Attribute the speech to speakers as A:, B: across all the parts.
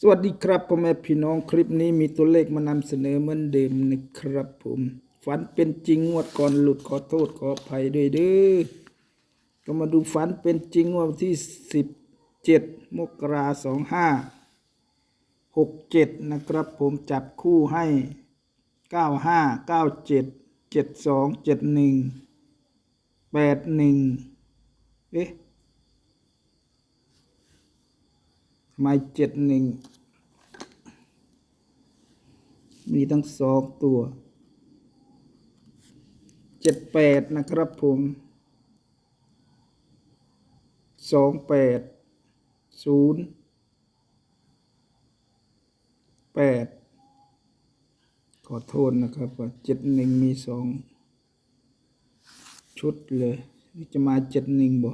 A: สวัสดีครับพ่อแม่พี่น้องคลิปนี้มีตัวเลขมานำเสนอเหมือนเดิมนะครับผมฝันเป็นจริงงวดก่อนหลุดขอโทษขออภัยด้วยเด้อก็มาดูฝันเป็นจริงงวดวันที่สิบเจ็ดมกราสองห้าหกเจ็ดนะครับผมจับคู่ให้เก้าห้าเก้าเจ็ดเจ็ดสองเจ็ดหนึ่งแปดหนึ่งเอ๊ะ ทำไมเจ็ดหนึ่งมีทั้งสองตัวเจ็ดแปดนะครับผมสองแปดศูนย์แปดขอโทษนะครับว่าเจ็ดหนึ่งมีสองชุดเลย จะมาเจ็ดหนึ่งบ่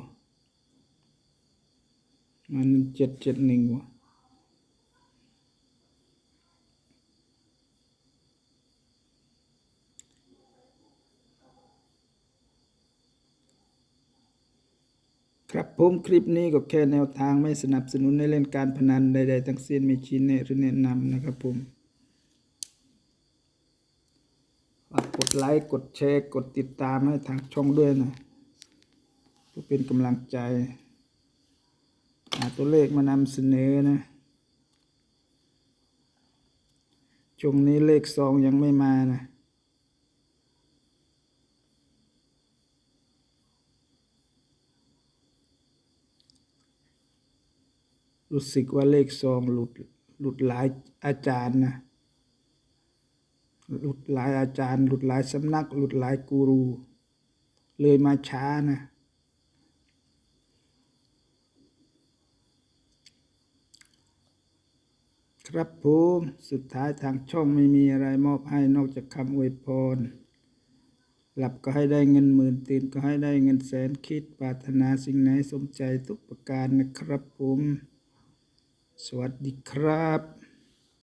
A: มันเจ็ดเจ็ดหนึ่งวะครับผมคลิปนี้ก็แค่แนวทางไม่สนับสนุนในเล่นการพนันใดๆทั้งสิ้นไม่ชี้แนะหรือแนะนำนะครับผมฝากกดไลค์กดแชร์กดติดตามให้ทางช่องด้วยนะเพื่อเป็นกำลังใจาตัวเลขมานำเสนอนะช่วงนี้เลขสองยังไม่มานะรู้สึกว่าเลขสองหลุดหลุดหลายอาจารย์นะหลุดหลายอาจารย์ หลุดหลายสำนัก หลุดหลายกูรู เลยมาช้านะ ครับผมสุดท้ายทางช่องไม่มีอะไรมอบให้นอกจากคำอวยพร หลับก็ให้ได้เงินหมื่นตื่นก็ให้ได้เงินแสนคิดปรารถนาสิ่งไหนสมใจทุกประการนะครับผม สวัสดีครับ